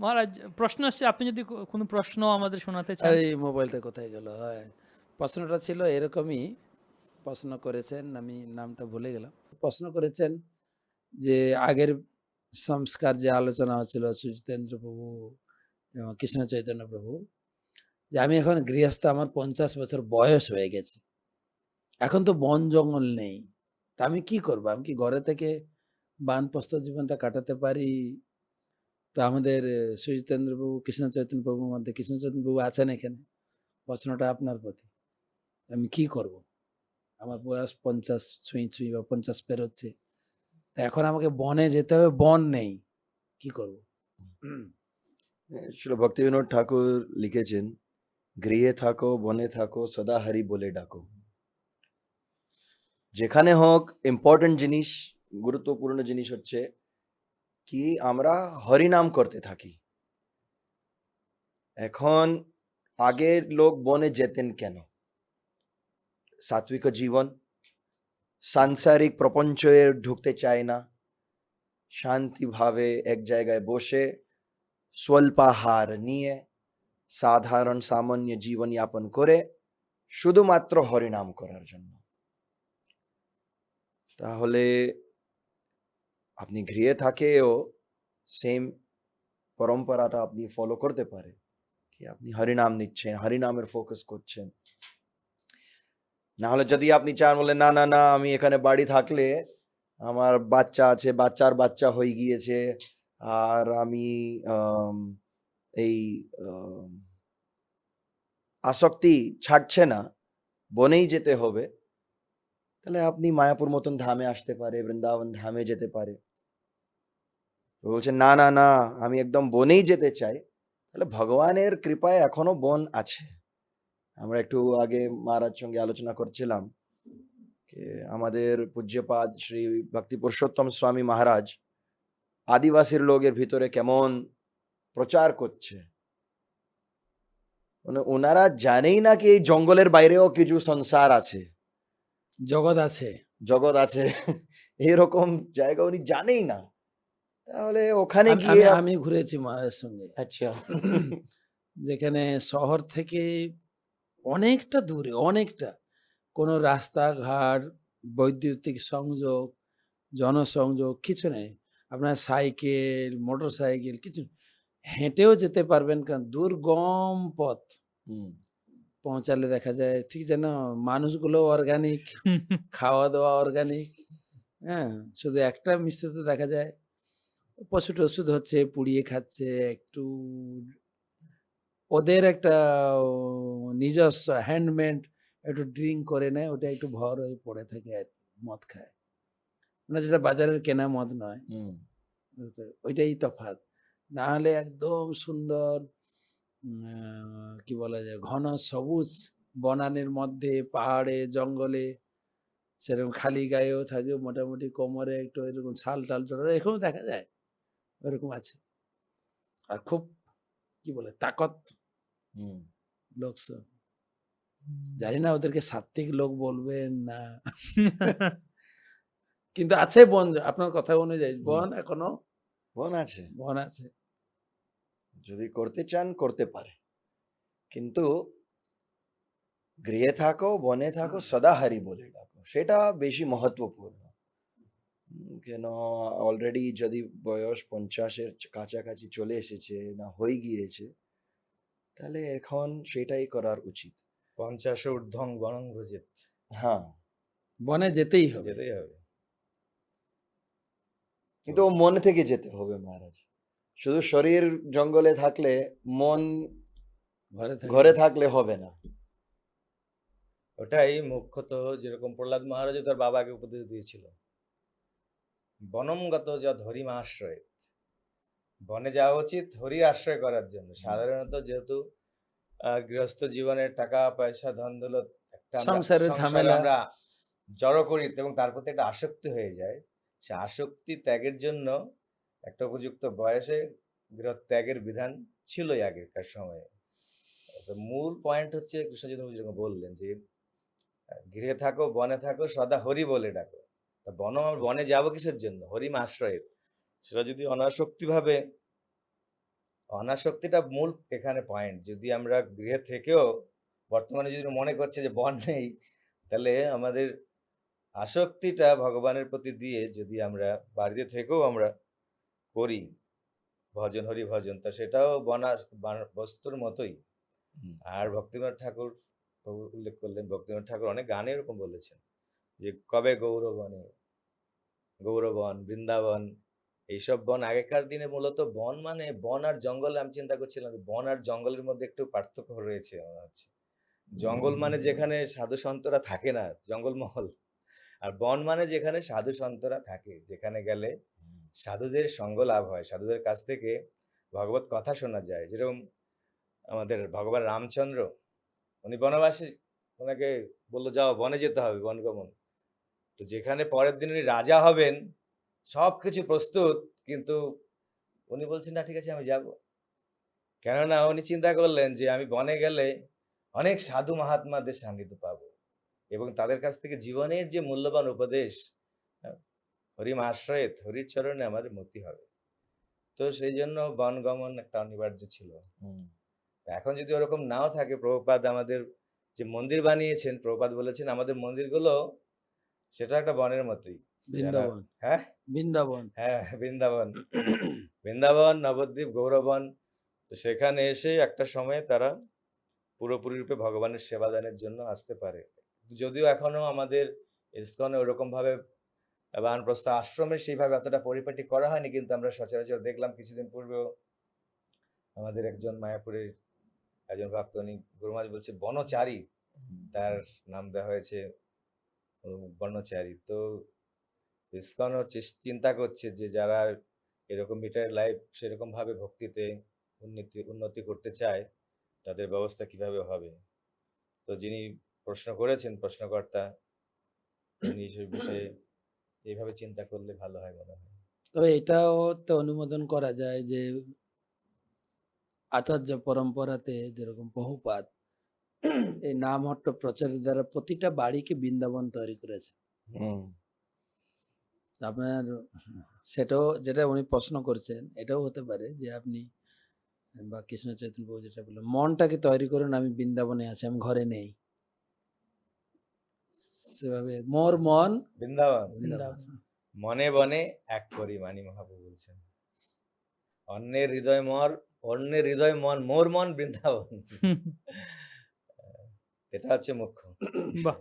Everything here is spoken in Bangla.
মহারাজ, প্রশ্ন আসছে আপনি যদি কোনো প্রশ্ন আমাদের শোনাতে চান। এই মোবাইলটা কোথায় গেল? হয়। প্রশ্নটা ছিল এরকমই। প্রশ্ন করেছেন, আমি নামটা ভুলে গেলাম। প্রশ্ন করেছেন যে, আগের সংস্কার যে আলোচনা হচ্ছিল সুজিতেন্দ্র প্রভু এবং কৃষ্ণ চৈতন্য প্রভু, যে আমি এখন গৃহস্থ, আমার পঞ্চাশ বছর বয়স হয়ে গেছে। এখন তো বন জঙ্গল নেই। তা আমি কি করব? আমি কি ঘরে থেকে বানপ্রস্থ জীবনটা কাটাতে পারি? তো আমাদের সুজিতেন্দ্র প্রভু কৃষ্ণ চৈতন্য প্রভুর মধ্যে, কৃষ্ণ চৈতন্য প্রভু আছেন এখানে? প্রশ্নটা আপনার প্রতি। আমি কি করব? আমার বয়স পঞ্চাশ ছুঁই ছুঁই বা পঞ্চাশ পেরোচ্ছে। তা এখন আমাকে বনে যেতে হবে, বন নেই। কি করব? শিল ভক্তিবিনোদ ঠাকুর লিখেছেন, গৃহে থাকো, বনে থাকো, সদা হরি বলে ডাকো। যেখানে হোক ইম্পর্টেন্ট জিনিস, গুরুত্বপূর্ণ জিনিস হচ্ছে কি আমরা হরিনাম করতে থাকি? এখন আগের লোক বনে যেতেন কেন? সাত্বিক জীবন, সাংসারিক প্রপঞ্চে ঢুকতে চায় না, শান্তিভাবে এক জায়গায় বসে স্বল্পাহার নিয়ে সাধারণ সামান্য জীবনযাপন করে শুধুমাত্র হরিনাম করার জন্য। তাহলে আপনি গৃহে থাকেও সেম পরম্পরাটা আপনি ফলো করতে পারে কি আপনি হরিনাম নিচ্ছেন, হরিনামের ফোকাস করছেন। না হলে যদি আপনি চান বলে না না না, আমি এখানে বাড়ি থাকলে আমার বাচ্চা আছে, বাচ্চার বাচ্চা হয়ে গিয়েছে, আর আমি এই আসক্তি ছাড়ছে না, বনেই যেতে হবে। তাহলে আপনি মায়াপুর মতন ধামে আসতে পারে, বৃন্দাবন ধামে যেতে পারে। বলছে না না না আমি একদম বনেই যেতে চাই। তাহলে ভগবানের কৃপায় এখনও বন আছে। আমরা একটু আগে মহারাজ সঙ্গে আলোচনা করছিলাম আমাদের পূজ্যপাদ শ্রী ভক্তি পুরুষোত্তম স্বামী মহারাজ আদিবাসীর লোকের ভিতরে কেমন প্রচার করছে। মানে ওনারা জানেই না কি এই জঙ্গলের বাইরেও কিছু সংসার আছে। জগৎ আছে। জগৎ আছে এরকম জায়গা উনি জানেই না। তাহলে ওখানে গিয়ে আমি- আমি ঘুরেছি মহারাজের সঙ্গে। আচ্ছা। যেখানে শহর থেকে অনেকটা দূরে অনেকটা। কোনো রাস্তাঘাট বৈদ্যুতিক সংযোগ জনসংযোগ কিছু নেই। আপনার সাইকেল মোটর সাইকেল কিছু হেঁটেও যেতে পারবেন কারণ দুর্গম পথ। পৌঁছালে দেখা যায় ঠিক যেন মানুষগুলো অর্গানিক খাওয়া দাওয়া অর্গানিক হ্যাঁ? শুধু একটা মিষ্টিতে দেখা যায়। পশু টষুধ হচ্ছে পুড়িয়ে খাচ্ছে একটু ওদের একটা নিজস্ব হ্যান্ডমেড একটু ড্রিঙ্ক করে নেয় ওটা একটু ভর হয়ে পড়ে থাকে আর মদ খায়। মানে যেটা বাজারের কেনা মদ নয়। ওইটাই তফাৎ। না হলে একদম সুন্দর কি বলা যায় ঘন সবুজ বনানের মধ্যে পাহাড়ে জঙ্গলে সেরকম খালি গায়েও থাকে মোটামুটি কোমরে একটু এরকম ছাল টাল চড়া এরকম দেখা যায়। ওরকম আছে। আর খুব কি বলে তাকত হুম। লোক। জানি না ওদেরকে সাত্বিক লোক বলবেন না। কিন্তু আছে বন আপনার কথা অনুযায়ী। বন এখনও বন আছে। বন আছে। যদি করতে চান করতে পারে। কিন্তু গৃহে থাকো বনে থাকো সদা হরি বলে ডাকো। সেটা বেশি মহত্বপূর্ণ। কেন অলরেডি যদি বয়স পঞ্চাশের কাছাকাছি চলে এসেছে না হয়ে গিয়েছে তাহলে এখন সেটাই করার উচিত। পঞ্চাশে ঊর্ধ্বং গণং ভজিত হ্যাঁ। বনে যেতেই হবে। যেতেই হবে। কিন্তু মন থেকে যেতে হবে মহারাজ। শুধু শরীর জঙ্গলে থাকলে মন ঘরে থাকলে- ঘরে থাকলে হবে না। ওটাই মুখ্যত যেরকম প্রহ্লাদ মহারাজ তার বাবাকে উপদেশ দিয়েছিল। বনমগত যা হরিমা আশ্রয় বনে যাওয়া উচিত হরি আশ্রয় করার জন্য। সাধারণত যেহেতু আহ, গৃহস্থ জীবনের টাকা পয়সা ধন দৌলত একটা আমরা- জড়ো করি এবং তার প্রতি একটা আসক্তি হয়ে যায়। সে আসক্তি ত্যাগের জন্য একটা উপযুক্ত বয়সে গৃহ ত্যাগের বিধান ছিলই আগেকার সময়ে। তো মূল পয়েন্ট হচ্ছে কৃষ্ণ যেরকম বললেন যে গৃহে থাকো বনে থাকো সদা হরি বলে ডাকো। তা বন আমরা বনে যাব কিসের জন্য? হরিম আশ্রয়ের। সেটা যদি অনাসক্তি ভাবে অনাসক্তিটা মূল এখানে পয়েন্ট যদি আমরা গৃহে থেকেও বর্তমানে যদি মনে করছে যে বন নেই তাহলে আমাদের আসক্তিটা ভগবানের প্রতি দিয়ে যদি আমরা বাড়িতে থেকেও আমরা করি ভজন হরি ভজন তা সেটাও বনা বান- বস্তুর মতোই। আর ভক্তিনাথ ঠাকুর উল্লেখ করলেন ভক্তিনাথ ঠাকুর অনেক গানে এরকম বলেছেন। যে কবে গৌরবনে গৌরবন বৃন্দাবন এইসব বন আগেকার দিনে মূলত বন মানে বন আর জঙ্গল আমি চিন্তা করছিলাম যে বন আর জঙ্গলের মধ্যে একটু পার্থক্য রয়েছে মনে হচ্ছে জঙ্গল মানে যেখানে সাধু সন্তরা থাকে না জঙ্গলমহল। আর বন মানে যেখানে সাধু সন্তরা থাকে যেখানে গেলে সাধুদের সঙ্গ লাভ হয়। সাধুদের কাছ থেকে ভগবত কথা শোনা যায়। যেরকম আমাদের ভগবান রামচন্দ্র উনি বনবাসী ওনাকে বলল যাও বনে যেতে হবে বনগমন। তো যেখানে পরের দিন উনি রাজা হবেন সব কিছু প্রস্তুত কিন্তু উনি বলছেন না ঠিক আছে আমি যাব। কেননা উনি চিন্তা করলেন যে আমি বনে গেলে অনেক সাধু মহাত্মাদের সান্নিধ্য পাবো এবং তাদের কাছ থেকে জীবনের যে মূল্যবান উপদেশ হ্যাঁ, হরিম আশ্রয়েত হরির চরণে আমাদের মতি হবে। তো সেই জন্য বনগমন একটা অনিবার্য ছিল। তা এখন যদি ওরকম নাও থাকে প্রভুপাদ আমাদের যে মন্দির বানিয়েছেন প্রভুপাদ বলেছেন আমাদের মন্দিরগুলো সেটা একটা বনের মতোই। বৃন্দাবন। হ্যাঁ? বৃন্দাবন। হ্যাঁ বৃন্দাবন। বৃন্দাবন নবদ্বীপ গৌরবন। তো সেখানে এসে একটা সময়ে তারা পুরোপুরি রূপে ভগবানের সেবাদানের জন্য আসতে পারে। যদিও এখনও আমাদের ইসকনে ওরকম ভাবে বানপ্রস্থ আশ্রমে সেইভাবে এতটা পরিপাটি করা হয়নি কিন্তু আমরা সচরাচর দেখলাম কিছুদিন পূর্বেও আমাদের একজন মায়াপুরের একজন ভক্ত উনি গুরুমাজ বলছে বনচারী। তার নাম দেওয়া হয়েছে বর্ণচারী। তো ইসকনও চিন্তা করছে যে যারা এরকম মিটার লাইফ সেরকম ভাবে ভক্তিতে উন্নতি উন্নতি করতে চায়, তাদের ব্যবস্থা কীভাবে হবে? তো যিনি প্রশ্ন করেছেন প্রশ্নকর্তা, তিনি বিষয়ে এইভাবে চিন্তা করলে ভালো হয় মনে হয়। তবে এটাও তো অনুমোদন করা যায় যে আচার্য পরম্পরাতে যেরকম বহুপাত এই নামহট্ট প্রচারের দ্বারা প্রতিটা বাড়িকে বৃন্দাবন তৈরি করেছে। আপনার সেটাও যেটা উনি প্রশ্ন করছেন এটাও হতে পারে যে আপনি বা কৃষ্ণ চৈতন্য প্রভু যেটা বললেন মনটাকে তৈরি করুন আমি বৃন্দাবনে আছি আমি ঘরে নেই। সেভাবে মোর মন বৃন্দাবন। বৃন্দাবন। মনে বনে এক করি মানি মহাপ্রভু বলছেন। অন্যের হৃদয় মর অন্যের হৃদয় মন মোর মন বৃন্দাবন। এটা হচ্ছে মুখ্য বাহ।